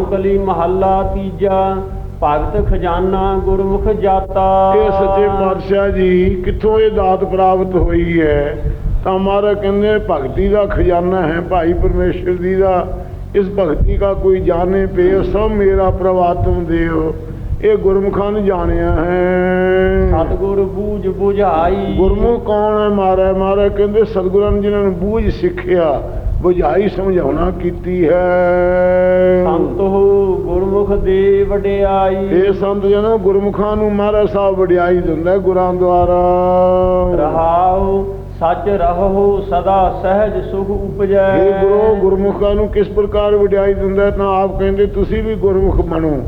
ਰਾਮਕਲੀ ਮਹੱਲਾ ਤੀਜਾ ਭਗਤ ਖਜ਼ਾਨਾ ਗੁਰਮੁਖ ਜਾਤਾ। ਇਹ ਸੱਚੇ ਪਾਤਸ਼ਾਹ ਜੀ ਕਿੱਥੋਂ ਇਹ ਦਾਤ ਪ੍ਰਾਪਤ ਹੋਈ ਹੈ? ਤਾਂ ਮਹਾਰਾਜ ਕਹਿੰਦੇ ਭਗਤੀ ਦਾ ਖਜ਼ਾਨਾ ਹੈ ਭਾਈ ਪਰਮੇਸ਼ਰ ਜੀ ਦਾ। ਇਸ ਭਗਤੀ ਦਾ ਕੋਈ ਜਾਣੇ ਪੇ ਸਭ ਮੇਰਾ ਪ੍ਰਵਾਤਮ ਦੇਵ। ਇਹ ਗੁਰਮੁਖਾਂ ਨੇ ਜਾਣਿਆ ਹੈ। ਸਤਿਗੁਰ ਬੂਝ 부ਝਾਈ ਗੁਰਮੁਖ ਕੌਣ ਹੈ ਮਹਾਰਾਜ? ਮਹਾਰਾਜ ਕਹਿੰਦੇ ਸਤਿਗੁਰਾਂ ਨੇ ਜਿਨ੍ਹਾਂ ਨੂੰ ਬੂਝ ਸਿੱਖਿਆ ਬੁਝਾਈ ਸਮਝਾਉਣਾ ਕੀਤੀ ਹੈ। ਸੰਤ ਹੋ ਗੁਰਮੁਖ ਦੇ ਵਡਿਆਈ। ਇਹ ਸੰਤ ਜਨੋ ਗੁਰਮੁਖਾਂ ਨੂੰ ਮਹਾਰਾਜ ਸਾਹਿਬ ਵਡਿਆਈ ਦਿੰਦਾ ਗੁਰਾਂ ਦੁਆਰਾ। ਰਹਾਉ ਸੱਚ ਰਹੋ ਸਦਾ ਸਹਿਜ ਸੁਖ ਉਪਜੈ। ਇਹ ਗੁਰੂ ਗੁਰਮੁਖਾਂ ਨੂੰ ਕਿਸ ਪ੍ਰਕਾਰ ਵਡਿਆਈ ਦਿੰਦਾ? ਤਾਂ ਆਪ ਕਹਿੰਦੇ ਤੁਸੀਂ ਵੀ ਗੁਰਮੁਖ ਬਣੋ।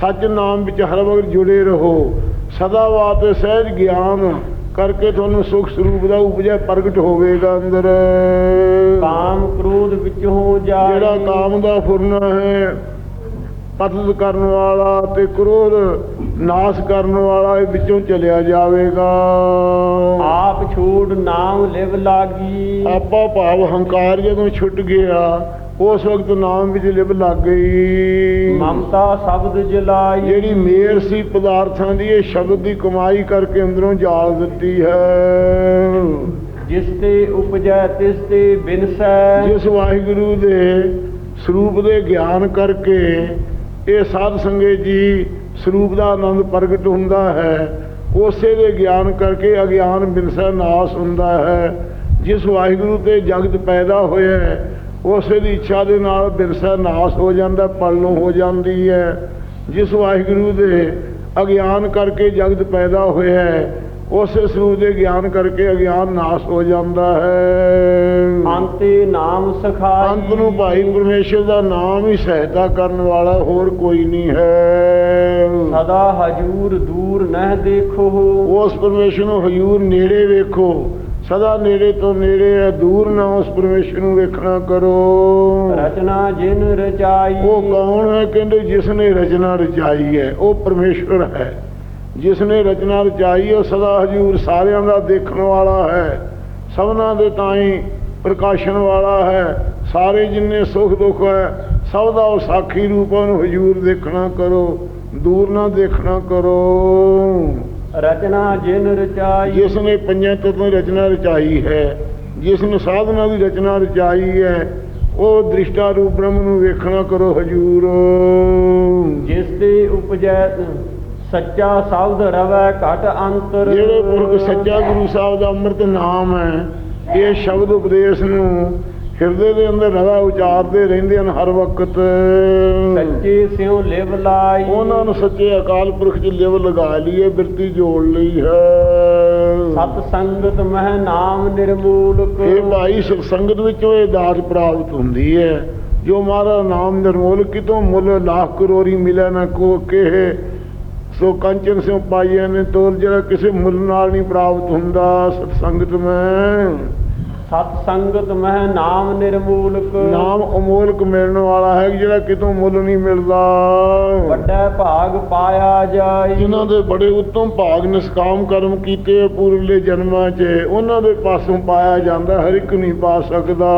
ਸੱਚ ਨਾਮ ਵਿੱਚ ਹਰ ਵਕਤ ਜੁੜੇ ਰਹੋ। ਸਦਾ ਵਾਤੇ ਸਹਿਜ ਗਿਆਨ ਕਰਕੇ ਤੁਹਾਨੂੰ ਸੁਖ ਸਰੂਪ ਦਾ ਉਪਜੈ ਪ੍ਰਗਟ ਹੋਵੇਗਾ ਅੰਦਰ। ਕਾਮ ਕ੍ਰੋਧ ਵਿੱਚੋਂ ਜਾਈ ਜਿਹੜਾ ਕਾਮ ਦਾ ਫੁਰਨਾ ਹੈ ਪਤਲ ਕਰਨ ਵਾਲਾ ਤੇ ਕ੍ਰੋਧ ਨਾਸ਼ ਕਰਨ ਵਾਲਾ ਇਹ ਵਿੱਚੋਂ ਚਲਿਆ ਜਾਵੇਗਾ। ਆਪ ਛੋੜ ਨਾਮ ਲਿਵ ਲਾਗੀ। ਆਪਾ ਭਾਵ ਹੰਕਾਰ ਜਦੋਂ ਛੁੱਟ ਗਿਆ ਉਸ ਵਕਤ ਨਾਮ ਵਿੱਚ ਲਿਵ ਲੱਗ ਗਈ। ਮਮਤਾ ਸ਼ਬਦ ਜਲਾਈ। ਜਿਹੜੀ ਮੇਰ ਸੀ ਪਦਾਰਥਾਂ ਦੀ ਇਹ ਸ਼ਬਦ ਦੀ ਕਮਾਈ ਕਰਕੇ ਅੰਦਰੋਂ ਜਾਲ ਦਿੱਤੀ ਹੈ। ਜਿਸ ਤੇ ਉਪਜੈ ਤਿਸ ਤੇ ਬਿਨਸੈ। ਜਿਸ ਵਾਹਿਗੁਰੂ ਦੇ ਸਰੂਪ ਦੇ ਗਿਆਨ ਕਰਕੇ ਇਹ ਸਾਧ ਸੰਗਤ ਜੀ ਸਰੂਪ ਦਾ ਆਨੰਦ ਪ੍ਰਗਟ ਹੁੰਦਾ ਹੈ ਉਸੇ ਦੇ ਗਿਆਨ ਕਰਕੇ ਅਗਿਆਨ ਬਿਨਸਾ ਨਾਸ ਹੁੰਦਾ ਹੈ। ਜਿਸ ਵਾਹਿਗੁਰੂ ਤੇ ਜਗਤ ਪੈਦਾ ਹੋਇਆ ਹੈ ਉਸੇ ਦੀ ਇੱਛਾ ਦੇ ਨਾਲ ਬਿਨਸਾ ਨਾਸ ਹੋ ਜਾਂਦਾ ਪਲਨੋਂ ਹੋ ਜਾਂਦੀ ਹੈ। ਜਿਸ ਵਾਹਿਗੁਰੂ ਦੇ ਅਗਿਆਨ ਕਰਕੇ ਜਗਤ ਪੈਦਾ ਹੋਇਆ ਹੈ ਉਸੇ ਸਰੂਪ ਦੇ ਗਿਆਨ ਕਰਕੇ ਅਗਿਆਨ ਨਾਸ ਹੋ ਜਾਂਦਾ ਹੈ। ਅੰਤੇ ਨਾਮ ਸਖਾਈ। ਅੰਤ ਨੂੰ ਭਾਈ ਪਰਮੇਸ਼ਰ ਦਾ ਨਾਮ ਹੀ ਸਹਾਇਤਾ ਕਰਨ ਵਾਲਾ ਹੋਰ ਕੋਈ ਨਹੀਂ ਹੈ। ਸਦਾ ਹਜੂਰ ਦੂਰ ਨਹਿ ਦੇਖੋ। ਉਸ ਪਰਮੇਸ਼ਰ ਨੂੰ ਹਯੂਰ ਨੇੜੇ ਵੇਖੋ। ਸਦਾ ਨੇੜੇ ਤੋਂ ਨੇੜੇ ਹੈ ਦੂਰ ਨਾ ਉਸ ਪਰਮੇਸ਼ਰ ਨੂੰ ਵੇਖਣਾ ਕਰੋ। ਰਚਨਾ ਜਿਨ ਰਚਾਈ। ਉਹ ਕੌਣ ਹੈ? ਕਹਿੰਦੇ ਜਿਸ ਨੇ ਰਚਨਾ ਰਚਾਈ ਹੈ ਉਹ ਪਰਮੇਸ਼ਰ ਹੈ। ਜਿਸ ਨੇ ਰਚਨਾ ਰਚਾਈ ਉਹ ਸਦਾ ਹਜੂਰ ਸਾਰਿਆਂ ਦਾ ਦੇਖਣ ਵਾਲਾ ਹੈ। ਸਭਨਾਂ ਦੇ ਤਾਈਂ ਪ੍ਰਕਾਸ਼ਨ ਵਾਲਾ ਹੈ। ਸਾਰੇ ਜਿੰਨੇ ਸੁਖ ਦੁੱਖ ਹੈ ਸਭ ਦਾ ਉਹ ਸਾਖੀ ਰੂਪ ਨੂੰ ਹਜੂਰ ਦੇਖਣਾ ਕਰੋ ਦੂਰ ਨਾ ਦੇਖਣਾ ਕਰੋ। ਰਚਨਾ ਜਿਨ ਰਚਾਈ। ਜਿਸ ਨੇ ਪੰਜਾਂ ਤੱਤਾਂ ਦੀ ਰਚਨਾ ਰਚਾਈ ਹੈ ਜਿਸ ਨੇ ਸਾਧਨਾ ਦੀ ਰਚਨਾ ਰਚਾਈ ਹੈ ਉਹ ਦ੍ਰਿਸ਼ਟਾ ਰੂਪ ਬ੍ਰਹਮ ਨੂੰ ਵੇਖਣਾ ਕਰੋ ਹਜੂਰ। ਜਿਸ ਤੇ ਉਪਜੈ ਸੱਚਾ ਸ਼ਬਦ ਰਵੈ ਘਟ ਅੰਤਰ। ਜਿਹੜੇ ਪੁਰਖ ਸੱਚਾ ਗੁਰੂ ਸਾਹਿਬ ਦਾ ਅੰਮ੍ਰਿਤ ਨਾਮ ਹੈ ਇਹ ਸ਼ਬਦ ਉਪਦੇਸ਼ ਨੂੰ ਹਿਰਦੇ ਦੇ ਅੰਦਰ ਰਵਾ ਉਚਾਰਦੇ ਰਹਿੰਦੇ ਹਨ ਹਰ ਵਕਤ। ਸੱਚੇ ਸਿਉ ਲਿਵ ਲਾਈ। ਉਹਨਾਂ ਨੂੰ ਸੱਚੇ ਅਕਾਲ ਪੁਰਖ ਚ ਲਿਵ ਲਗਾ ਲਈਏ ਬਿਰਤੀ ਜੋੜ ਲਈ ਹੈ। ਸਤ ਸੰਗਤ ਮਹਿ ਨਾਮ ਨਿਰਮੂਲਕ ਇਹ ਭਾਈ ਸੁਖ ਸੰਗਤ ਵਿੱਚੋਂ ਇਹ ਦਾਤ ਪ੍ਰਾਪਤ ਹੁੰਦੀ ਹੈ। ਜੋ ਮਾਰਾ ਨਾਮ ਨਿਰਮੋਲ ਕਿਤੋਂ ਮੁੱਲ ਲੱਖ ਕਰੋੜੀ ਮਿਲੇ ਨਾ ਕੋ ਕਿਹ। ਸੋ ਕੰਚਨ ਸਿਉ ਪਾਈਏ ਨੇ ਤੋਰ ਜਿਹੜਾ ਕਿਸੇ ਮੁੱਲ ਨਾਲ ਨਹੀਂ ਪ੍ਰਾਪਤ ਹੁੰਦਾ ਸਤ ਸੰਗਤ ਮੈਂ ਸਤ ਸੰਗਤ ਮਹਿ ਨਾਮ ਨਿਰਮੂਲਕ। ਨਾਮ ਅਮੋਲਕ ਮਿਲਣ ਵਾਲਾ ਹੈ ਜਿਹੜਾ ਕਿਤੋਂ ਮੁੱਲ ਨਹੀਂ ਮਿਲਦਾ। ਵੱਡਾ ਭਾਗ ਪਾਇਆ ਜਾਈ ਜਿਨ੍ਹਾਂ ਦੇ ਬੜੇ ਉੱਤਮ ਭਾਗ ਨਿਸਕਾਮ ਕਰਮ ਕੀਤੇ ਪੂਰਲੇ ਜਨਮਾਂ 'ਚ ਉਹਨਾਂ ਦੇ ਪਾਸੋਂ ਪਾਇਆ ਜਾਂਦਾ ਹਰ ਇੱਕ ਨਹੀਂ ਪਾ ਸਕਦਾ।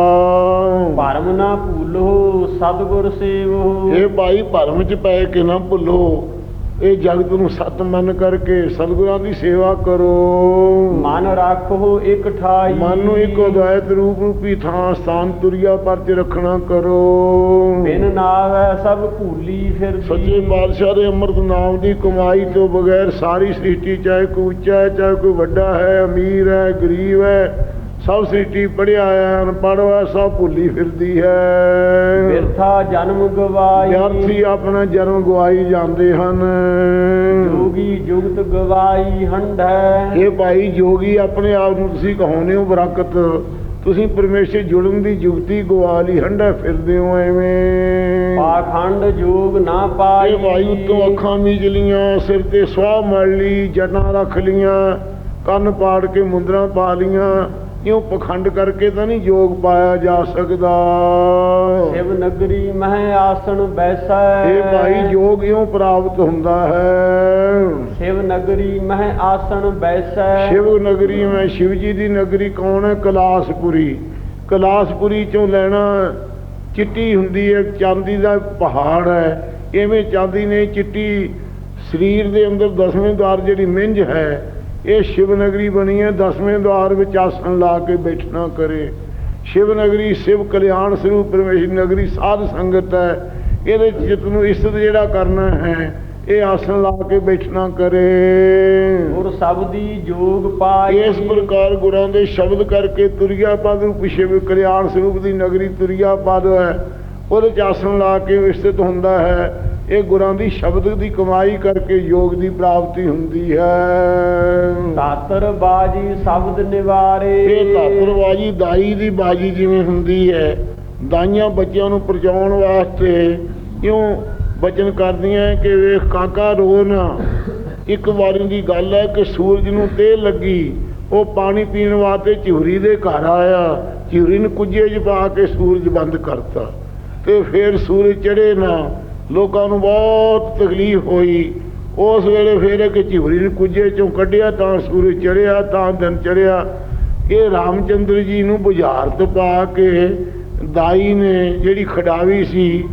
ਭਰਮ ਨਾ ਭੂਲੋ ਸਤਿਗੁਰ ਸੇਵੋ। ਇਹ ਭਾਈ ਭਰਮ 'ਚ ਪੈ ਕੇ ਨਾ ਭੁੱਲੋ। ਇਹ ਜਗਤ ਨੂੰ ਸਤ ਮੰਨ ਕਰਕੇ ਸਤਿਗੁਰਾਂ ਦੀ ਸੇਵਾ ਕਰੋ। ਮਨ ਰੱਖੋ ਇਕ ਠਾਈ। ਮਨ ਨੂੰ ਇੱਕ ਅਦਵੈਤ ਰੂਪ ਰੂਪੀ ਥਾਂ ਸਥਾਨ ਤੁਰਿਆ ਪਰਚ ਰੱਖਣਾ ਕਰੋ। ਬਿਨ ਨਾਵੈ ਸਭ ਭੂਲੀ ਫਿਰਦੀ ਸੱਚੇ ਬਾਦਸ਼ਾਹ ਦੇ ਅੰਮ੍ਰਿਤ ਨਾਮ ਦੀ ਕਮਾਈ ਤੋਂ ਬਗੈਰ ਸਾਰੀ ਸ੍ਰਿਸ਼ਟੀ ਚਾਹੇ ਕੋਈ ਉੱਚਾ ਹੈ ਚਾਹੇ ਕੋਈ ਵੱਡਾ ਹੈ ਅਮੀਰ ਹੈ ਗਰੀਬ ਹੈ ਸਭ ਸ੍ਰਿਸ਼ਟੀ ਪੜਿਆ ਹੈ ਅਨਪੜ੍ਹ ਹੈ ਸਭ ਭੁੱਲੀ ਫਿਰਦੀ ਹੈ। ਬਿਰਥਾ ਜਨਮ ਗਵਾਈ। ਵਿਦਿਆਰਥੀ ਆਪਣਾ ਜਨਮ ਗਵਾਈ ਜਾਂਦੇ ਹਨ। ਜੋਗੀ ਜੁਗਤ ਗਵਾਈ ਹੰਢੈ ਇਹ ਭਾਈ ਜੋਗੀ ਆਪਣੇ ਆਪ ਨੂੰ ਤੁਸੀਂ ਕਹਾਉਂਦੇ ਹੋ ਬਰਕਤ। ਤੁਸੀਂ ਪਰਮੇਸ਼ਰ ਜੁੜਨ ਦੀ ਜੁਗਤੀ ਗਵਾ ਲਈ ਹੰਡਾ ਫਿਰਦੇ ਹੋ ਐਵੇਂ। ਪਾਖੰਡ ਜੋਗ ਨਾ ਪਾਈ। ਇਹ ਭਾਈ ਉੱਤੋਂ ਅੱਖਾਂ ਮੀਚ ਲੀਆਂ ਸਿਰ ਤੇ ਸਵਾਹ ਮੜ ਲਈ ਜਟਾਂ ਰੱਖ ਲੀਆਂ ਕੰਨ ਪਾੜ ਕੇ ਮੁੰਦਰਾਂ ਪਾ ਲੀਆਂ ਕਿਉਂ ਪਖੰਡ ਕਰਕੇ ਤਾਂ ਨਹੀਂ ਯੋਗ ਪਾਇਆ ਜਾ ਸਕਦਾ? ਸ਼ਿਵ ਨਗਰੀ ਮਹਿ ਆਸਣ ਬੈਸੈ। ਇਹ ਭਾਈ ਯੋਗ ਇਉਂ ਪ੍ਰਾਪਤ ਹੁੰਦਾ ਹੈ। ਸ਼ਿਵ ਨਗਰੀ ਮਹਿ ਆਸਣ ਬੈਸੈ। ਸ਼ਿਵ ਨਗਰੀ ਮੈਂ ਸ਼ਿਵ ਜੀ ਦੀ ਨਗਰੀ ਕੌਣ ਹੈ? ਕਲਾਸਪੁਰੀ। ਕਲਾਸਪੁਰੀ ਚੋਂ ਲੈਣਾ ਚਿੱਟੀ ਹੁੰਦੀ ਹੈ ਚਾਂਦੀ ਦਾ ਪਹਾੜ ਹੈ। ਐਵੇਂ ਚਾਂਦੀ ਨੇ ਚਿੱਟੀ ਸਰੀਰ ਦੇ ਅੰਦਰ ਦਸਵੇਂ ਦਵਾਰ ਜਿਹੜੀ ਮਿੰਜ ਹੈ। ਇਹ ਸ਼ਿਵ ਨਗਰੀ ਬਣੀ ਹੈ ਦਸਵੇਂ ਦਵਾਰ ਵਿੱਚ ਆਸਣ ਲਾ ਕੇ ਬੈਠਣਾ ਕਰੇ। ਸ਼ਿਵ ਨਗਰੀ ਸ਼ਿਵ ਕਲਿਆਣ ਸਰੂਪ ਪਰਮੇਸ਼ਰ ਨਗਰੀ ਸਾਧ ਸੰਗਤ ਹੈ। ਇਹਦੇ ਚਿੱਤ ਨੂੰ ਇਸਤ ਜਿਹੜਾ ਕਰਨਾ ਹੈ ਇਹ ਆਸਣ ਲਾ ਕੇ ਬੈਠਣਾ ਕਰੇ। ਗੁਰ ਸਬਦੀ ਜੋਗ ਪਾਈ। ਇਸ ਪ੍ਰਕਾਰ ਗੁਰਾਂ ਦੇ ਸ਼ਬਦ ਕਰਕੇ ਤੁਰਿਆ ਪਦ ਰੂਪ ਸ਼ਿਵ ਕਲਿਆਣ ਸਰੂਪ ਦੀ ਨਗਰੀ ਤੁਰਿਆ ਪਦ ਹੈ। ਉਹਦੇ ਚ ਆਸਣ ਲਾ ਕੇ ਸਥਿਤ ਹੁੰਦਾ ਹੈ। ਇਹ ਗੁਰਾਂ ਦੀ ਸ਼ਬਦ ਦੀ ਕਮਾਈ ਕਰਕੇ ਯੋਗ ਦੀ ਪ੍ਰਾਪਤੀ ਹੁੰਦੀ ਹੈ। ਤਾਤਰ ਬਾਜੀ ਸ਼ਬਦ ਨਿਵਾਰੇ। ਇਹ ਧਾਤਰਵਾਜੀ ਦਾਈ ਦੀ ਬਾਜੀ ਜਿਵੇਂ ਹੁੰਦੀ ਹੈ ਦਾਈਆਂ ਬੱਚਿਆਂ ਨੂੰ ਪਰਚਾਉਣ ਵਾਸਤੇ ਇਉਂ ਬਚਨ ਕਰਦੀਆਂ ਕਿ ਵੇਖ ਕਾਕਾ ਰੋ ਨਾ ਇੱਕ ਵਾਰੀ ਦੀ ਗੱਲ ਹੈ ਕਿ ਸੂਰਜ ਨੂੰ ਤੇ ਲੱਗੀ ਉਹ ਪਾਣੀ ਪੀਣ ਵਾਸਤੇ ਝੂਰੀ ਦੇ ਘਰ ਆਇਆ। ਝੂਰੀ ਨੂੰ ਕੁੱਜੇ 'ਚ ਪਾ ਕੇ ਸੂਰਜ ਬੰਦ ਕਰਤਾ। ਤੇ ਫਿਰ ਸੂਰਜ ਚੜੇ ਨਾ ਲੋਕਾਂ ਨੂੰ ਬਹੁਤ ਤਕਲੀਫ ਹੋਈ। ਉਸ ਵੇਲੇ ਫਿਰ ਇੱਕ ਝਿਵਰੀ ਨੂੰ ਕੁੱਜੇ 'ਚੋਂ ਕੱਢਿਆ, ਤਾਂ ਸੂਰਜ ਚੜਿਆ ਤਾਂ ਦਿਨ ਚੜਿਆ ਇਹ ਰਾਮਚੰਦਰ ਜੀ ਨੂੰ ਬੁਝਾਰਤ ਪਾ ਕੇ ਦਾਈ ਨੇ ਜਿਹੜੀ ਖਡਾਵੀ ਸੀ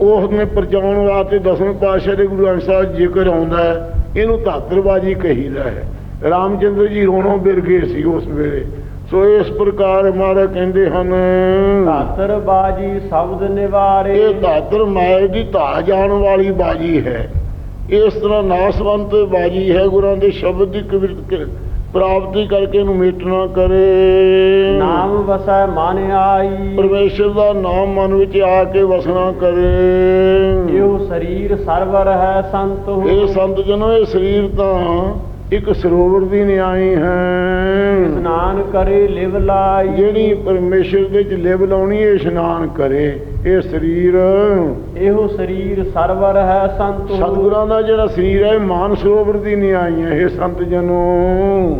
ਉਸ ਨੇ ਪਰਚਾਉਣ ਵਾਸਤੇ ਦਸਵੇਂ ਪਾਤਸ਼ਾਹ ਦੇ ਗੁਰੂ ਗ੍ਰੰਥ ਸਾਹਿਬ ਜ਼ਿਕਰ ਆਉਂਦਾ ਹੈ। ਇਹਨੂੰ ਧਾਤਰਬਾਜੀ ਕਹੀਦਾ ਹੈ। ਰਾਮਚੰਦਰ ਜੀ ਰੋਣੋਂ ਬਿਰ ਗਏ ਸੀ ਉਸ ਵੇਲੇ। ਸੋ ਇਸ ਪ੍ਰਕਾਰ ਮਹਾਰਾਜ ਕਹਿੰਦੇ ਹਨ ਤਾਤਰ ਬਾਜੀ ਸ਼ਬਦ ਨਿਵਾਰੇ। ਇਹ ਧਾਤਰ ਮਾਇਆ ਦੀ ਧਾ ਜਾਣ ਵਾਲੀ ਬਾਜੀ ਹੈ। ਇਸ ਤਰ੍ਹਾਂ ਨਾਸਵੰਤ ਬਾਜੀ ਹੈ ਗੁਰਾਂ ਦੇ ਸ਼ਬਦ ਦੀ ਕਵਿ- ਪ੍ਰਾਪਤੀ ਕਰਕੇ ਇਹਨੂੰ ਮੇਟਣਾ ਕਰੇ। ਨਾਮ ਵਸੈ ਮਨ ਆਈ। ਪਰਮੇਸ਼ਰ ਦਾ ਨਾਮ ਮਨ ਵਿੱਚ ਆ ਕੇ ਵਸਣਾ ਕਰੇ। ਇਹੋ ਸਰੀਰ ਸਰਵਰ ਹੈ ਸੰਤ ਹੋ ਇਹ ਸੰਤ ਜਨੋ ਇਹ ਸਰੀਰ ਤਾਂ ਇੱਕ ਸਰੋਵਰ ਦੀ ਨਿਆਈ ਹੈ। ਇਸ਼ਨਾਨ ਕਰੇ ਲਿਵ ਲਾਈ। ਜਿਹੜੀ ਪਰਮੇਸ਼ਰ ਦੇ ਚ ਲਿਵ ਲਾਉਣੀ ਇਹ ਇਸ਼ਨਾਨ ਕਰੇ। ਇਹ ਸਰੀਰ। ਇਹੋ ਸਰੀਰ ਸਰਵਰ ਹੈ ਸੰਤ। ਹੋ ਸਤਿਗੁਰਾਂ ਦਾ ਜਿਹੜਾ ਸਰੀਰ ਹੈ ਮਾਨ ਸਰੋਵਰ ਦੀ ਨਿਆਈ ਹੈ ਇਹ ਸੰਤ ਜਨੋ।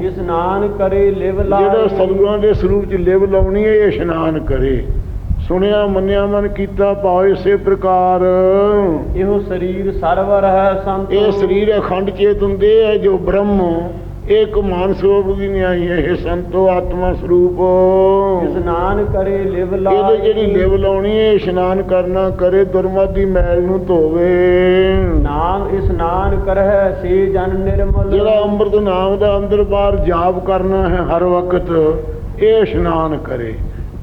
ਇਸ਼ਨਾਨ ਕਰੇ ਲਿਵ ਜਿਹੜਾ ਲਾਈ ਸਤਿਗੁਰਾਂ ਦੇ ਸਰੂਪ ਚ ਲਿਵ ਲਾਉਣੀ ਹੈ ਇਹ ਇਸ਼ਨਾਨ ਕਰੇ। ਸੁਣਿਆ ਮੰਨਿਆ ਮਨ ਕੀਤਾ ਪਾਓ ਇਸੇ ਪ੍ਰਕਾਰ। ਇਹੋ ਸਰੀਰ ਸਰਵਰ ਹੈ ਸੰਤ। ਇਹ। ਸਰੀਰ ਅਖੰਡ ਚੇਤਨ ਦੇ ਹੈ ਜੋ ਬ੍ਰਹਮ ਇੱਕ ਮਾਨ ਸਰੂਪ ਦੀ ਨਿਆਈ ਹੈ ਇਹ ਸੰਤੋ ਆਤਮਾ ਸਰੂਪ। ਇਸ਼ਨਾਨ ਕਰੇ ਲਿਵ ਇਹਦੇ ਲਾਈ ਜਿਹੜੀ ਲਿਵ ਲਾਉਣੀ ਹੈ ਇਸ਼ਨਾਨ ਕਰਨਾ ਕਰੇ ਦੁਰਮਤ ਦੀ ਮੈਲ ਨੂੰ ਧੋਵੇ। ਨਾਮ ਇਸ਼ਨਾਨ ਕਰਹਿ ਸੇ ਜਨ ਨਿਰਮਲ। ਜਿਹੜਾ ਅੰਮ੍ਰਿਤ ਨਾਮ ਦਾ ਅੰਦਰ ਬਾਹਰ ਜਾਪ ਕਰਨਾ ਹੈ ਹਰ ਵਕਤ ਇਹ ਇਸ਼ਨਾਨ ਕਰੇ।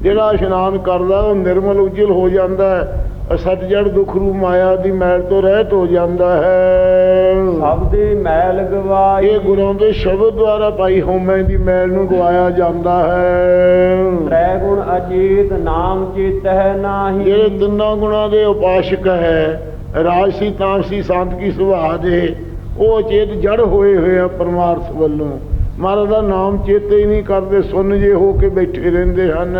ਜਿਹੜਾ ਇਸ਼ਨਾਨ ਕਰਦਾ ਉਹ ਨਿਰਮਲ ਉਜਲ ਹੋ ਜਾਂਦਾ ਹੈ। ਸਤਜੜ ਦੁਖ ਰੂ ਮਾਇਆ ਦੀ ਮੈਲ ਤੋਂ ਰਹਿਤ ਹੋ ਜਾਂਦਾ ਹੈ। ਸਬਦੇ ਮੈਲ ਗਵਾਈ। ਇਹ ਗੁਰਾਂ ਦੇ ਸ਼ਬਦ ਦੁਆਰਾ ਪਾਈ ਹਉਮੈ ਦੀ ਮੈਲ ਨੂੰ ਗਵਾਇਆ ਜਾਂਦਾ ਹੈ। ਤ੍ਰੈ ਗੁਣ ਅਚੇਤ ਨਾਮ ਚੇਤਹਿ ਨਾਹੀ। ਜਿਹੜੇ ਤਿੰਨਾਂ ਗੁਣਾਂ ਦੇ ਉਪਾਸ਼ਕ ਹੈ ਰਾਜਸੀ ਤਾਮਸੀ ਸੰਤਕੀ ਸੁਭਾਅ ਦੇ ਉਹ ਚੇਤ ਜੜ ਹੋਏ ਹੋਏ ਆ ਪਰਮਾਰਥ ਵੱਲੋਂ। ਮਹਾਰਾਜ ਦਾ ਨਾਮ ਚੇਤੇ ਹੀ ਨਹੀਂ ਕਰਦੇ ਸੁਣ ਜੇ ਹੋ ਕੇ ਬੈਠੇ ਰਹਿੰਦੇ ਹਨ।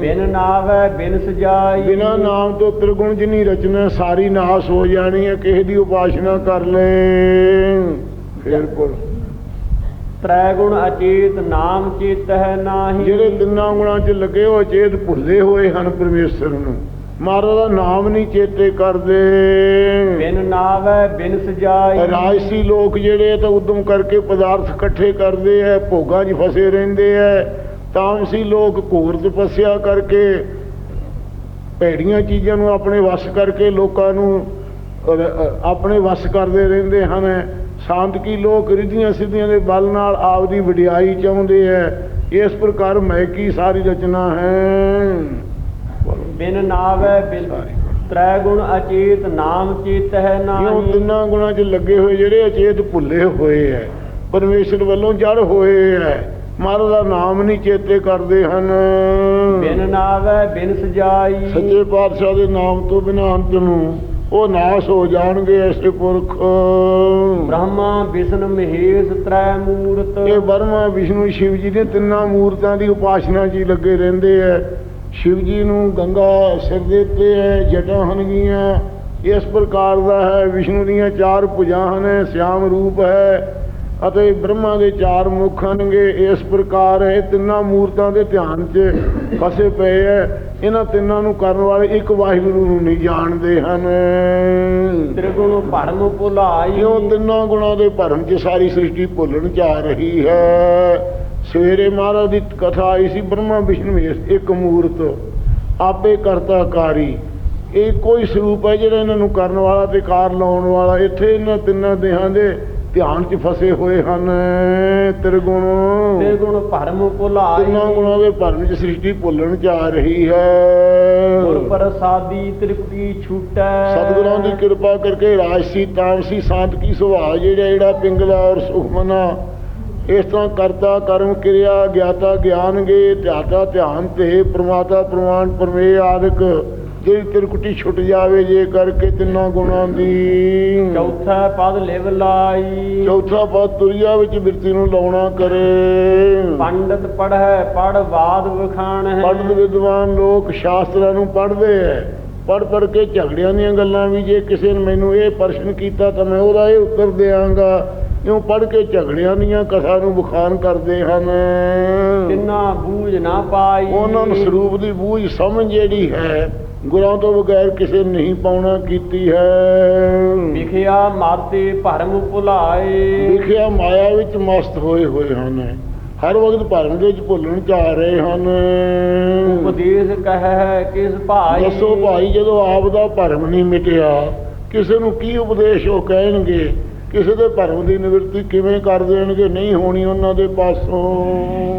ਬਿਨ ਨਾਵੈ ਬਿਨ ਸਜਾਈ। ਬਿਨਾ ਨਾਮ ਤੋਂ ਤ੍ਰਿਗੁਣ ਜਿਨੀ ਰਚਨਾ ਸਾਰੀ ਨਾਸ ਹੋ ਜਾਣੀ ਹੈ ਕਿਸੇ ਦੀ ਉਪਾਸ਼ਨਾ ਕਰ ਲੈ। ਫੇਰ ਕੋਲ ਤ੍ਰੈ ਗੁਣ ਅਚੇਤ ਨਾਮ ਚੇਤਹਿ ਨਾਹੀ। ਜਿਹੜੇ ਤਿੰਨਾਂ ਗੁਣਾਂ 'ਚ ਲੱਗੇ ਉਹ ਚੇਤ ਭੁੱਲੇ ਹੋਏ ਹਨ ਪਰਮੇਸ਼ਰ ਨੂੰ। ਮਹਾਰਾਜ ਦਾ ਨਾਮ ਨਹੀਂ ਚੇਤੇ ਕਰਦੇ। ਬਿਨ ਨਾਵੈ ਬਿਨ ਸਜਾਈ। ਰਾਜਸੀ ਲੋਕ ਜਿਹੜੇ ਤਾਂ ਉਦਮ ਕਰਕੇ ਪਦਾਰਥ ਇਕੱਠੇ ਕਰਦੇ ਐ ਭੋਗਾਂ 'ਚ ਫਸੇ ਰਹਿੰਦੇ ਐ ਤਾਮਸੀ ਲੋਕ ਘੋਰ ਤਪੱਸਿਆ ਕਰਕੇ ਭੈੜੀਆਂ ਚੀਜ਼ਾਂ ਨੂੰ ਆਪਣੇ ਵਸ ਕਰਕੇ ਲੋਕਾਂ ਨੂੰ ਆਪਣੇ ਵਸ ਕਰਦੇ ਰਹਿੰਦੇ ਹਨ। ਸ਼ਾਂਤਕੀ ਲੋਕ ਰਿੱਧੀਆਂ ਸਿੱਧੀਆਂ ਦੇ ਬਲ ਨਾਲ ਆਪਦੀ ਵਡਿਆਈ ਚਾਹੁੰਦੇ ਐ ਇਸ ਪ੍ਰਕਾਰ ਮੈਕੀ ਸਾਰੀ ਰਚਨਾ ਹੈ। ਬਿਨ ਨਾਵੈ ਬਿਨ ਤ੍ਰੈ ਗੁਣ ਅਚੇਤ ਨਾਮ ਚੇਤਹਿ ਕਿਉਂ ਨਾਹੀ ਤਿੰਨਾਂ ਗੁਣਾਂ 'ਚ ਲੱਗੇ ਹੋਏ ਜਿਹੜੇ ਅਚੇਤ ਭੁੱਲੇ ਹੋਏ ਐ ਪਰਮੇਸ਼ਰ ਵੱਲੋਂ ਜੜ ਹੋਏ ਐ ਮਹਾਰਾਜ ਦਾ ਨਾਮ ਨਹੀਂ ਚੇਤੇ ਕਰਦੇ ਹਨ। ਬਿਨ ਨਾਵੈ ਬਿਨ ਸਜਾਈ। ਸੱਚੇ ਪਾਤਸ਼ਾਹ ਦੇ ਨਾਮ ਤੋਂ ਬਿਨਾਂ ਅੰਤ ਨੂੰ ਉਹ ਨਾਸ਼ ਹੋ ਜਾਣਗੇ ਐਸੇ ਪੁਰਖ। ਬ੍ਰਹਮਾ ਵਿਸ਼ਨ ਮਹੇਸ਼ ਤ੍ਰੈ ਮੂਰਤ। ਇਹ ਬਰਮਾ ਵਿਸ਼ਨੂੰ ਸ਼ਿਵ ਜੀ ਦੇ ਤਿੰਨਾਂ ਮੂਰਤਾਂ ਦੀ ਉਪਾਸਨਾ ਹੀ ਲੱਗੇ ਰਹਿੰਦੇ ਐ। ਸ਼ਿਵ ਜੀ ਨੂੰ ਗੰਗਾ ਸਿਰ ਦੇ ਉੱਤੇ ਹੈ ਜਟਾਂ ਹਨਗੀਆਂ ਇਸ ਪ੍ਰਕਾਰ ਦਾ ਹੈ ਵਿਸ਼ਨੂੰ ਦੀਆਂ ਚਾਰ ਭੁਜਾਂ ਹਨ ਸਿਆਮ ਰੂਪ ਹੈ ਅਤੇ ਬ੍ਰਹਮਾ ਦੇ ਚਾਰ ਮੁਖ ਹਨਗੇ ਇਸ ਪ੍ਰਕਾਰ ਇਹ ਤਿੰਨਾਂ ਮੂਰਤਾਂ ਦੇ ਧਿਆਨ 'ਚ ਫਸੇ ਪਏ ਐ ਇਹਨਾਂ ਤਿੰਨਾਂ ਨੂੰ ਕਰਨ ਵਾਲੇ ਇੱਕ ਵਾਹਿਗੁਰੂ ਨੂੰ ਨਹੀਂ ਜਾਣਦੇ ਹਨ। ਤ੍ਰਿਗੁਣ ਭਰਮ ਭੁਲਾਈ ਕਿਉਂ ਤਿੰਨਾਂ ਗੁਣਾਂ ਦੇ ਭਰਮ 'ਚ ਸਾਰੀ ਸ੍ਰਿਸ਼ਟੀ ਭੁੱਲਣ ਆ ਰਹੀ ਹੈ। ਸਵੇਰੇ ਮਹਾਰਾਜ ਦੀ ਕਥਾ ਆਈ ਸੀ ਬ੍ਰਹਮਾ ਵਿਸ਼ਨੂੰ ਇੱਕ ਮੂਰਤ ਆਪੇ ਕਰਤਾ ਕਾਰੀ। ਇਹ ਕੋਈ ਸਰੂਪ ਹੈ ਜਿਹੜਾ ਇਹਨਾਂ ਨੂੰ ਕਰਨ ਵਾਲਾ ਤੇ ਕਾਰ ਲਾਉਣ ਵਾਲਾ। ਇੱਥੇ ਇਹਨਾਂ ਤਿੰਨਾਂ ਦੇਹਾਂ ਦੇ ਧਿਆਨ 'ਚ ਫਸੇ ਹੋਏ ਹਨ। ਤਿਰਗੁਣ। ਤੇ ਗੁਣ ਭਰਮ ਭੁਲਾਈ ਤਿੰਨਾਂ ਗੁਣਾਂ ਦੇ ਭਰਨ 'ਚ ਸ੍ਰਿਸ਼ਟੀ ਭੁੱਲਣ ਆ ਰਹੀ ਹੈ। ਗੁਰ ਪ੍ਰਸਾਦੀ ਤ੍ਰਿਪਤੀ ਛੂਟੈ। ਸਤਿਗੁਰਾਂ ਦੀ ਕਿਰਪਾ ਕਰਕੇ ਰਾਜਸੀ ਤਾਮਸੀ ਸ਼ਾਂਤ ਕੀ ਸੁਭਾਅ ਜਿਹੜਾ ਜਿਹੜਾ ਪਿੰਗਲਾ ਔਰ ਸੁਖਮਨਾ ਇਸ ਤਰ੍ਹਾਂ ਕਰਤਾ ਕਰਮ ਕਿਰਿਆ ਗਿਆਤਾ ਗਿਆਨਗੇ ਧਿਆਤਾ ਧਿਆਨ ਤੇ ਪ੍ਰਮਾਤਾ ਪ੍ਰਮਾਣ ਪਰਮੇ ਆਦਿਕ। ਜਿਹੜੀ ਤਿਰਕੁਟੀ ਛੁੱਟ ਜਾਵੇ ਜੇ ਕਰਕੇ ਤਿੰਨਾਂ ਗੁਣਾਂ ਦੀ। ਚੌਥਾ ਪਦ ਲਿਵ ਲਾਈ। ਚੌਥਾ ਪਦ ਤੁਰਿਆ ਵਿੱਚ ਬਿਰਤੀ ਨੂੰ ਲਾਉਣਾ ਕਰੇ। ਪੰਡਤ ਪੜ੍ਹੈ ਪੜ ਬਾਦ ਵਖਾਣ। ਹੈ ਪੰਡਤ ਵਿਦਵਾਨ ਲੋਕ ਸ਼ਾਸਤਰਾਂ ਨੂੰ ਪੜ੍ਹਦੇ ਐ। ਪੜ੍ਹ ਪੜ੍ਹ ਕੇ ਝਗੜਿਆਂ ਦੀਆਂ ਗੱਲਾਂ ਵੀ ਜੇ ਕਿਸੇ ਨੇ ਮੈਨੂੰ ਇਹ ਪ੍ਰਸ਼ਨ ਕੀਤਾ ਤਾਂ ਮੈਂ ਉਹਦਾ ਇਹ ਉੱਤਰ ਦੇਵਾਂਗਾ ਇਉਂ ਪੜ੍ਹ ਕੇ ਝਗੜਿਆਂ ਦੀਆਂ ਕਥਾ ਨੂੰ ਬਖਾਨ ਕਰਦੇ ਹਨ। ਕਿੰਨਾ ਬੂਝ ਨਾ ਪਾਈ। ਉਹਨਾਂ ਨੂੰ ਸਰੂਪ ਦੀ ਬੂਝ ਸਮਝ ਜਿਹੜੀ ਹੈ ਗੁਰਾਂ ਤੋਂ ਬਗੈਰ ਕਿਸੇ ਨਹੀਂ ਪਾਉਣਾ ਕੀਤੀ ਹੈ। ਵਿਖਿਆ ਮਾਤੇ ਭਰਮ ਭੁਲਾਏ। ਲਿਖਿਆ ਮਾਇਆ ਵਿੱਚ ਮਸਤ ਹੋਏ ਹੋਏ ਹਨ। ਹਰ ਵਕਤ ਭਰਮ ਦੇ ਵਿੱਚ ਭੁੱਲਣ ਚ ਆ ਰਹੇ ਹਨ। ਉਪਦੇਸ਼ ਕਹੈ ਕਿਸ ਭਾਈ? ਦੱਸੋ ਭਾਈ ਜਦੋਂ ਆਪ ਦਾ ਭਰਮ ਨਹੀਂ ਮਿਟਿਆ ਕਿਸੇ ਨੂੰ ਕੀ ਉਪਦੇਸ਼ ਉਹ ਕਹਿਣਗੇ? ਕਿਸੇ ਦੇ ਭਰਮ ਦੀ ਨਿਵਰਤੀ ਕਿਵੇਂ ਕਰ ਦੇਣਗੇ? ਨਹੀਂ ਹੋਣੀ ਉਹਨਾਂ ਦੇ ਪਾਸੋਂ।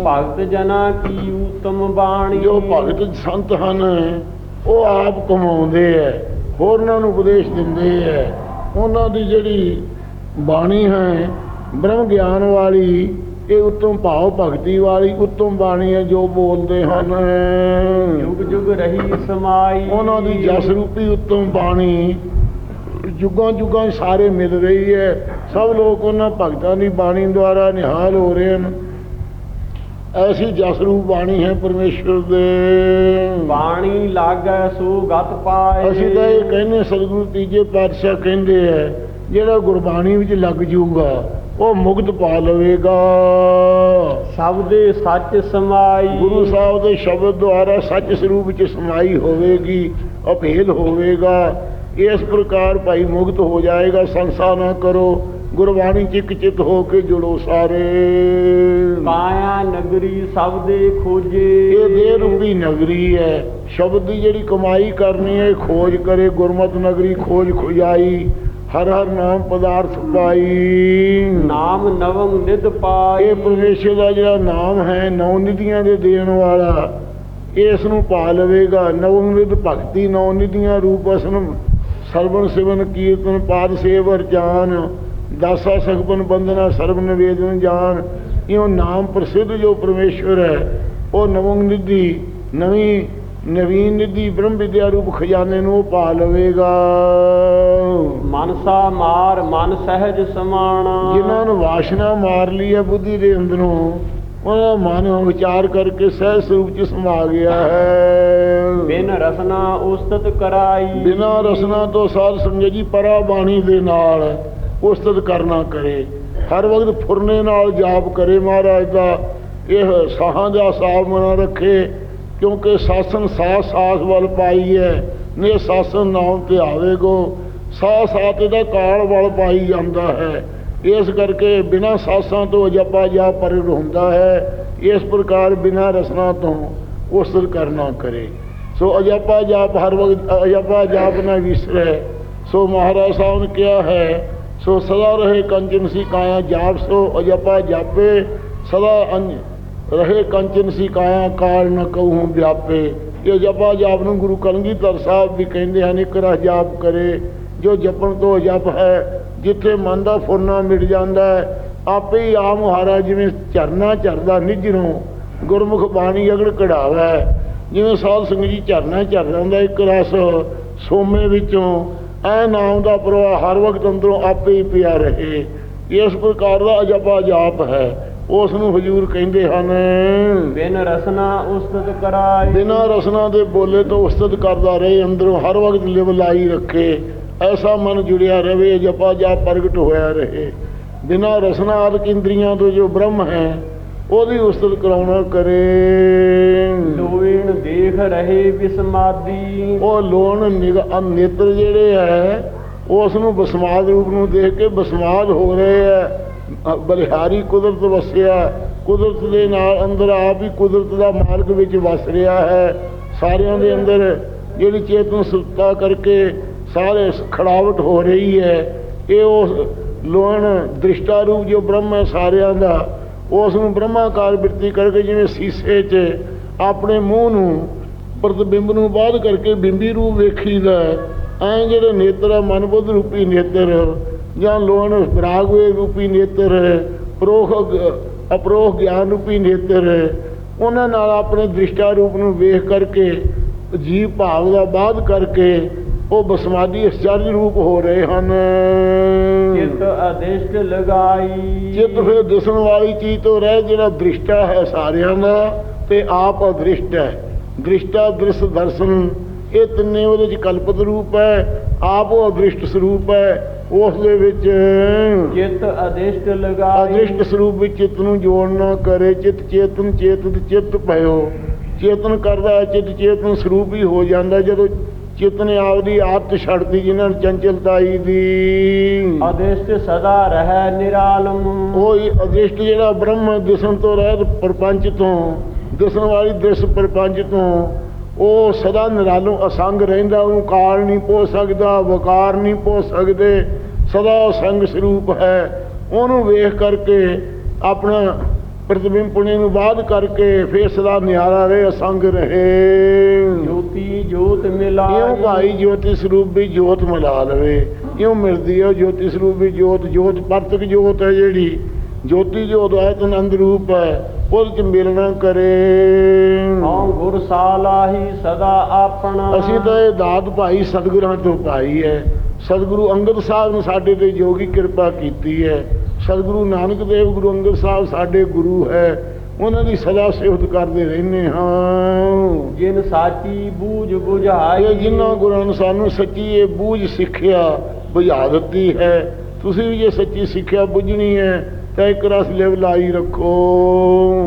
ਭਗਤ ਜਨਾ ਕੀ ਉਤਮ ਬਾਣੀ? ਜੋ ਭਗਤ ਸੰਤ ਹਨ ਉਹ ਆਪ ਕਮਾਉਂਦੇ ਐ ਹੋਰਨਾਂ ਨੂੰ ਉਪਦੇਸ਼ ਦਿੰਦੇ ਐ। ਉਹਨਾਂ ਦੀ ਜਿਹੜੀ ਬਾਣੀ ਹੈ ਬ੍ਰਹਮ ਗਿਆਨ ਵਾਲੀ ਇਹ ਉਤਮ ਭਾਵ ਭਗਤੀ ਵਾਲੀ ਉਤਮ ਬਾਣੀ ਹੈ ਜੋ ਬੋਲਦੇ ਹਨ। ਯੁਗ ਯੁਗ ਰਹੀ ਸਮਾਈ। ਉਹਨਾਂ ਦੀ ਜਸ ਰੂਪੀ ਉਤਮ ਬਾਣੀ ਜੁਗਾਂ ਜੁਗਾਂ ਸਾਰੇ ਮਿਲ ਰਹੀ ਹੈ। ਸਭ ਲੋਕ ਉਹਨਾਂ ਭਗਤਾਂ ਦੀ ਬਾਣੀ ਦੁਆਰਾ ਨਿਹਾਲ ਹੋ ਰਹੇ ਹਨ। ਐਸੀ ਜਸ ਰੂਪ ਬਾਣੀ ਹੈ ਪਰਮੇਸ਼ਵਰ ਦੇ। ਬਾਣੀ ਲਾਗੈ ਸੋ ਗਤ ਪਾਏ। ਅਸੀਂ ਤਾਂ ਇਹ ਕਹਿੰਦੇ ਸਤਿਗੁਰੂ ਤੀਜੇ ਪਾਤਸ਼ਾਹ ਕਹਿੰਦੇ ਆ ਜਿਹੜਾ ਗੁਰਬਾਣੀ ਵਿੱਚ ਲੱਗ ਜਾਊਗਾ ਉਹ ਮੁਕਤ ਪਾ ਲਵੇਗਾ। ਸਭ ਦੇ ਸੱਚ ਸਮਾਈ। ਗੁਰੂ ਸਾਹਿਬ ਦੇ ਸ਼ਬਦ ਦੁਆਰਾ ਸੱਚ ਸਰੂਪ ਵਿੱਚ ਸਮਾਈ ਹੋਵੇਗੀ ਅਭੇਦ ਹੋਵੇਗਾ। ਇਸ ਪ੍ਰਕਾਰ ਭਾਈ ਮੁਕਤ ਹੋ ਜਾਏਗਾ ਸੰਸਾ ਨਾ ਕਰੋ। ਗੁਰਬਾਣੀ ਚ ਇੱਕ ਚਿਤ ਹੋ ਕੇ ਜੁੜੋ ਸਾਰੇ। ਕਾਇਆ ਨਗਰੀ ਸਭ ਦੇ ਖੋਜੇ। ਇਹ ਦੇ ਰੂਪੀ ਨਗਰੀ ਹੈ। ਸ਼ਬਦ ਦੀ ਜਿਹੜੀ ਕਮਾਈ ਕਰਨੀ ਹੈ ਖੋਜ ਕਰੇ। ਗੁਰਮਤ ਨਗਰੀ ਖੋਜ ਖੁਜਾਈ। ਹਰ ਹਰ ਨਾਮ ਪਦਾਰਥ ਪਾਈ। ਨਾਮ ਨਵਮ ਨਿਧ ਪਾਈ। ਇਹ ਪਰਮੇਸ਼ਰ ਦਾ ਜਿਹੜਾ ਨਾਮ ਹੈ ਨੌ ਨਿਧੀਆਂ ਦੇ ਦੇਣ ਵਾਲਾ ਇਸ ਨੂੰ ਪਾ ਲਵੇਗਾ। ਨਵਮ ਨਿਧ ਭਗਤੀ ਨੌ ਨਿਧੀਆਂ ਰੂਪ ਅਸਨ ਸਰਵਣ ਸਿਵਨ ਕੀਰਤਨ ਪਾਦ ਸੇਵਰ ਜਾਨ ਦਾਸਾ ਸਗਪਨ ਬੰਦਨਾ ਸਰਬ ਨਿਵੇਦਨ ਜਾਨ। ਇਹੋ ਨਾਮ ਪ੍ਰਸਿੱਧ ਜੋ ਪਰਮੇਸ਼ਵਰ ਹੈ ਉਹ ਨਵਮ ਨਿਧੀ ਨਵੀਂ ਨਵੀਨ ਨਿਧੀ ਬ੍ਰਹਮ ਵਿਦਿਆ ਰੂਪ ਖਜ਼ਾਨੇ ਨੂੰ ਉਹ ਪਾ ਲਵੇਗਾ। ਮਨਸਾ ਮਾਰ ਮਨ ਸਹਿਜ ਸਮਾਣਾ। ਜਿਨ੍ਹਾਂ ਨੂੰ ਵਾਸ਼ਨਾ ਮਾਰ ਲਈ ਹੈ ਬੁੱਧੀ ਦੇ ਅੰਦਰੋਂ ਉਹਦਾ ਮਨ ਵਿਚਾਰ ਕਰਕੇ ਸਹਿ ਸਰੂਪ ਚ ਸਮਾ ਗਿਆ ਹੈ। ਬਿਨ ਰਸਨਾ ਉਸਤਤ ਕਰਾਈ। ਬਿਨਾਂ ਰਸਨਾ ਤੋਂ ਸਾਧ ਸੰਗਤ ਜੀ ਪਰਾ ਬਾਣੀ ਦੇ ਨਾਲ ਉਸਤਤ ਕਰਨਾ ਕਰੇ। ਹਰ ਵਕਤ ਫੁਰਨੇ ਨਾਲ ਜਾਪ ਕਰੇ ਮਹਾਰਾਜ ਦਾ। ਇਹ ਸਾਹਾਂ ਦਾ ਸਾਹ ਮਨ ਰੱਖੇ ਕਿਉਂਕਿ ਸਾਸਨ ਸਾਹ ਸਾਸ ਵੱਲ ਪਾਈ ਹੈ ਨੇ ਸਾਸਨ ਨਾਮ ਤੇ ਆਵੇਗੋ। ਸਾਹ ਸਾਹ ਤੇ ਦਾ ਕਾਲ ਵੱਲ ਪਾਈ ਜਾਂਦਾ ਹੈ। ਇਸ ਕਰਕੇ ਬਿਨਾਂ ਸਾਸਾਂ ਤੋਂ ਜਪਾ ਜਾ ਪ੍ਰਗਟ ਹੁੰਦਾ ਹੈ, ਇਸ ਪ੍ਰਕਾਰ ਬਿਨਾਂ ਰਸਨਾ ਤੋਂ ਉਸਤਤ ਕਰਨਾ ਕਰੇ। ਸੋ ਅਜਪਾ ਜਾਪ ਹਰ ਵਕਤ, ਅਜਪਾ ਜਾਪ ਨਾ ਵਿਸਰੇ ਸੋ ਮਹਾਰਾਜ ਸਾਹਿਬ ਨੇ ਕਿਹਾ ਹੈ, ਸੋ ਸਦਾ ਰਹੇ ਕੰਚਨ ਸੀ ਕਾਇਆ ਜਾਪ, ਸੋ ਅਜਪਾ ਜਾਪੇ, ਸਦਾ ਅੰਜ ਰਹੇ ਕੰਚਨ ਸੀ ਕਾਇਆ ਕਾਲ ਨ ਕਹੂੰ ਵਿਆਪੇ। ਇਹ ਜਪਾ ਜਾਪ ਨੂੰ ਗੁਰੂ ਕਲਗੀਧਰ ਸਾਹਿਬ ਵੀ ਕਹਿੰਦੇ ਹਨ, ਇੱਕ ਰਹ ਜਾਪ ਕਰੇ, ਜੋ ਜਪਣ ਤੋਂ ਜਪ ਹੈ ਜਿੱਥੇ ਮਨ ਦਾ ਫੁਰਨਾ ਮਿਟ ਜਾਂਦਾ ਹੈ ਆਪੇ ਹੀ ਆ ਮੁਹਾਰਾ ਜਿਵੇਂ ਝਰਨਾ ਝਰਦਾ ਨਿਜਰੋਂ ਗੁਰਮੁਖ ਬਾਣੀ ਅਗੜ ਕਢਾਵਾ। ਜਿਵੇਂ ਸਾਧ ਸੰਗਤ ਜੀ ਝਰਨਾ ਝਰ ਜਾਂਦਾ ਇੱਕ ਰਸ ਸੋਮੇ ਵਿੱਚੋਂ ਐ ਨਾਮ ਦਾ ਪ੍ਰਵਾਹ ਹਰ ਵਕਤ ਅੰਦਰੋਂ ਆਪੇ ਹੀ ਪਿਆ ਰਹੇ। ਇਸ ਪ੍ਰਕਾਰ ਦਾ ਅਜਪਾ ਜਾਪ ਹੈ ਉਸ ਨੂੰ ਹਜੂਰ ਕਹਿੰਦੇ ਹਨ। ਬਿਨ ਰਸਨਾ ਉਸਤਤ ਕਰਾਈ ਬਿਨਾਂ ਰਸਨਾ ਦੇ ਬੋਲੇ ਤੋਂ ਉਸਤਤ ਕਰਦਾ ਰਹੇ ਅੰਦਰੋਂ ਹਰ ਵਕਤ ਲਿਵ ਲਾਈ ਰੱਖੇ। ਐਸਾ ਮਨ ਜੁੜਿਆ ਰਵੇ ਜਪਾ ਜਾਪ ਪ੍ਰਗਟ ਹੋਇਆ ਰਹੇ। ਬਿਨਾਂ ਰਸਨਾ ਆਦਿਕ ਇੰਦਰੀਆਂ ਤੋਂ ਜੋ ਬ੍ਰਹਮ ਹੈ ਉਹਦੀ ਉਸਤਤ ਕਰਾਉਣਾ ਕਰੇ। ਲੋਇਣ ਦੇਖ ਰਹੇ ਬਿਸਮਾਦੀ। ਉਹ ਲੋਣ ਨਿਗਾਹ ਨੇਤਰ ਜਿਹੜੇ ਹੈ ਉਸ ਨੂੰ ਬਸਮਾਦ ਰੂਪ ਨੂੰ ਦੇਖ ਕੇ ਬਸਮਾਦ ਹੋ ਰਹੇ ਹੈ। ਬਲਿਹਾਰੀ ਕੁਦਰਤ ਵਸਿਆ ਕੁਦਰਤ ਦੇ ਨਾਲ ਅੰਦਰ ਆਪ ਹੀ ਕੁਦਰਤ ਦਾ ਮਾਰਗ ਵਿੱਚ ਵਸ ਰਿਹਾ ਹੈ। ਸਾਰਿਆਂ ਦੇ ਅੰਦਰ ਜਿਹੜੀ ਚੇਤਨ ਸੁੱਤਾ ਕਰਕੇ ਸਾਰੇ ਖੜਾਵਟ ਹੋ ਰਹੀ ਹੈ। ਇਹ ਉਸ ਲੋਣ ਦ੍ਰਿਸ਼ਟਾ ਰੂਪ ਜੋ ਬ੍ਰਹਮ ਹੈ ਸਾਰਿਆਂ ਦਾ, ਉਸ ਨੂੰ ਬ੍ਰਹਮਾਕਾਰ ਬਿਰਤੀ ਕਰਕੇ ਜਿਵੇਂ ਸੀਸੇ 'ਚ ਆਪਣੇ ਮੂੰਹ ਨੂੰ ਪ੍ਰਤਿਬਿੰਬ ਨੂੰ ਬਾਅਦ ਕਰਕੇ ਬਿੰਬੀ ਰੂਪ ਵੇਖੀਦਾ ਐ ਜਿਹੜੇ ਨੇਤਰ ਆ ਮਨ ਬੁੱਧ ਰੂਪੀ ਨੇਤਰ, ਜਾਂ ਲੋਣ ਵਿਰਾਗਵੇ ਰੂਪੀ ਨੇਤਰ, ਪ੍ਰੋਖ ਗ- ਅਪਰੋਖ ਗਿਆਨ ਰੂਪੀ ਨੇਤਰ, ਉਹਨਾਂ ਨਾਲ ਆਪਣੇ ਦ੍ਰਿਸ਼ਟਾ ਰੂਪ ਨੂੰ ਵੇਖ ਕਰਕੇ, ਜੀਵ ਭਾਵ ਦਾ ਬਾਅਦ ਕਰਕੇ ਉਹ ਬਸਮਾਦੀ ਅਚਰਜ ਰੂਪ ਹੋ ਰਹੇ ਹਨ। ਚਿਤ ਅਦਿਸ਼ਟ ਲਗਾਈ। ਚਿੱਤ ਫਿਰ ਦਿਸਣ ਵਾਲੀ ਚੀਜ਼ ਤੋਂ ਰਹਿ ਜਿਹੜਾ ਦ੍ਰਿਸ਼ਟਾ ਹੈ ਸਾਰਿਆਂ ਦਾ ਤੇ ਆਪ ਅਦ੍ਰਿਸ਼ਟ ਹੈ। ਦ੍ਰਿਸ਼ਟਾ ਦ੍ਰਿਸ਼ ਦਰਸ਼ਨ ਇਹ ਤਿੰਨੇ ਉਹਦੇ ਚ ਕਲਪਤ ਰੂਪ ਹੈ ਆਪ ਉਹ ਅਦ੍ਰਿਸ਼ਟ ਸਰੂਪ ਹੈ ਉਸ ਦੇ ਵਿੱਚ ਚਿਤ ਅਦਿਸ਼ਟ ਲਗਾਈ। ਅਦ੍ਰਿਸ਼ਟ ਸਰੂਪ ਵਿੱਚ ਚਿੱਤ ਨੂੰ ਜੋੜ ਨਾ ਕਰੇ ਚਿੱਤ ਚੇਤਨ ਚੇਤਨ ਚਿੱਤ ਭਇਓ। ਚੇਤਨ ਕਰਦਾ ਚਿੱਤ ਚੇਤਨ ਸਰੂਪ ਹੀ ਹੋ ਜਾਂਦਾ ਜਦੋਂ ਚਿੱਤ ਨੇ ਆਪਦੀ ਆਦਤ ਛੱਡਦੀ ਜਿਹਨਾਂ ਨੂੰ ਚੰਚਲਤਾਈ ਦੀ। ਅਦਿਸ਼ਟ ਸਦਾ ਰਹਿ ਨਿਰਾਲਮ। ਉਹ ਹੀ ਅਦ੍ਰਿਸ਼ਟ ਜਿਹੜਾ ਬ੍ਰਹਮ ਦਿਸਣ ਤੋਂ ਰਹਿਤ ਪ੍ਰਪੰਚ ਤੋਂ ਦਿਸਣ ਵਾਲੀ ਦ੍ਰਿਸ਼ ਪ੍ਰਪੰਚ ਤੋਂ ਉਹ ਸਦਾ ਨਿਰਾਲੋਂ ਅਸੰਗ ਰਹਿੰਦਾ ਉਹਨੂੰ ਕਾਲ ਨਹੀਂ ਪੋ ਸਕਦਾ ਵਕਾਰ ਨਹੀਂ ਪੋ ਸਕਦੇ ਸਦਾ ਸੰਗ ਸਰੂਪ ਹੈ। ਉਹਨੂੰ ਵੇਖ ਕਰਕੇ ਆਪਣਾ ਪ੍ਰਤਿਬਿੰਬ ਪੁਣੇ ਨੂੰ ਬਾਅਦ ਕਰਕੇ ਫੇਰ ਸਦਾ ਨਿਆਰਾ ਰਹੇ ਅਸੰਗ ਰਹੇ। ਜੋਤੀ ਜੋਤ ਮਿਲਾਈ ਇਉਂ ਭਾਈ ਜੋਤੀ ਸਰੂਪ ਵੀ ਜੋਤ ਮਿਲਾ ਲਵੇ। ਇਉਂ ਮਿਲਦੀ ਹੈ ਜੋਤੀ ਸਰੂਪ ਵੀ ਜੋਤ। ਜੋਤ ਪਰਤਕ ਜੋਤ ਹੈ ਜਿਹੜੀ। ਜੋਤੀ ਜੋਤ ਹੈ ਤੇ ਆਨੰਦ ਰੂਪ ਹੈ ਉਹਦੇ ਚ ਮਿਲਣਾ ਕਰੇ। ਹਉ ਗੁਰ ਸਾਲਾਹੀ ਸਦਾ ਆਪਣਾ। ਅਸੀਂ ਤਾਂ ਇਹ ਦਾਤ ਭਾਈ ਸਤਿਗੁਰਾਂ ਤੋਂ ਪਾਈ ਹੈ। ਸਤਿਗੁਰੂ ਅੰਗਦ ਸਾਹਿਬ ਨੇ ਸਾਡੇ ਤੇ ਜੋਗੀ ਕਿਰਪਾ ਕੀਤੀ ਹੈ। ਸਤਿਗੁਰੂ ਨਾਨਕ ਦੇਵ ਗੁਰੂ ਅੰਗਦ ਸਾਹਿਬ ਸਾਡੇ ਗੁਰੂ ਹੈ ਉਹਨਾਂ ਦੀ ਸਦਾ ਸਿਫਤ ਕਰਦੇ ਰਹਿੰਦੇ ਹਾਂ। ਜਿਨ ਸਾਚੀ ਬੂਝ ਬੁਝਾਈ। ਜਿਨ੍ਹਾਂ ਗੁਰਾਂ ਨੇ ਸਾਨੂੰ ਸੱਚੀ ਇਹ ਬੂਝ ਸਿੱਖਿਆ ਬੁਝਾ ਦਿੱਤੀ ਹੈ। ਤੁਸੀਂ ਵੀ ਜੇ ਸੱਚੀ ਸਿੱਖਿਆ ਬੁੱਝਣੀ ਹੈ ਤਾਂ ਇੱਕ ਰਸ ਲਿਵ ਲਾਈ ਰੱਖੋ।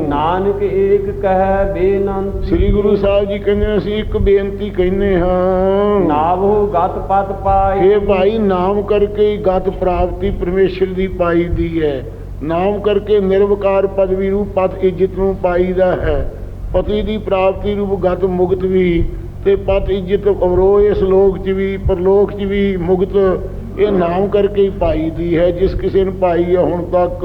ਨਾਨਕ ਏਕ ਕਹਿ ਬੇਨੰਤ। ਸ੍ਰੀ ਗੁਰੂ ਸਾਹਿਬ ਜੀ ਕਹਿੰਦੇ ਅਸੀਂ ਇੱਕ ਬੇਨਤੀ ਕਹਿੰਦੇ ਹਾਂ। ਨਾਵੋ ਗਤ ਪਤ ਪਾਈ ਇਹ ਭਾਈ ਨਾਮ ਕਰਕੇ ਹੀ ਗਤ ਪ੍ਰਾਪਤੀ ਪਰਮੇਸ਼ਰ ਦੀ ਪਾਈ ਦੀ ਹੈ। ਨਾਮ ਕਰਕੇ ਨਿਰਵਕਾਰ ਪਦਵੀ ਰੂਪ ਪਦ ਇੱਜ਼ਤ ਨੂੰ ਪਾਈਦਾ ਹੈ। ਪਤੀ ਦੀ ਪ੍ਰਾਪਤੀ ਰੂਪ ਗਤ ਮੁਕਤ ਵੀ ਤੇ ਪਤ ਇੱਜ਼ਤ ਅਵਰੋ ਇਸ ਲੋਕ 'ਚ ਵੀ ਪਰਲੋਕ 'ਚ ਵੀ ਮੁਕਤ ਇਹ ਨਾਮ ਕਰਕੇ ਹੀ ਪਾਈ ਦੀ ਹੈ ਜਿਸ ਕਿਸੇ ਨੇ ਪਾਈ ਹੈ ਹੁਣ ਤੱਕ।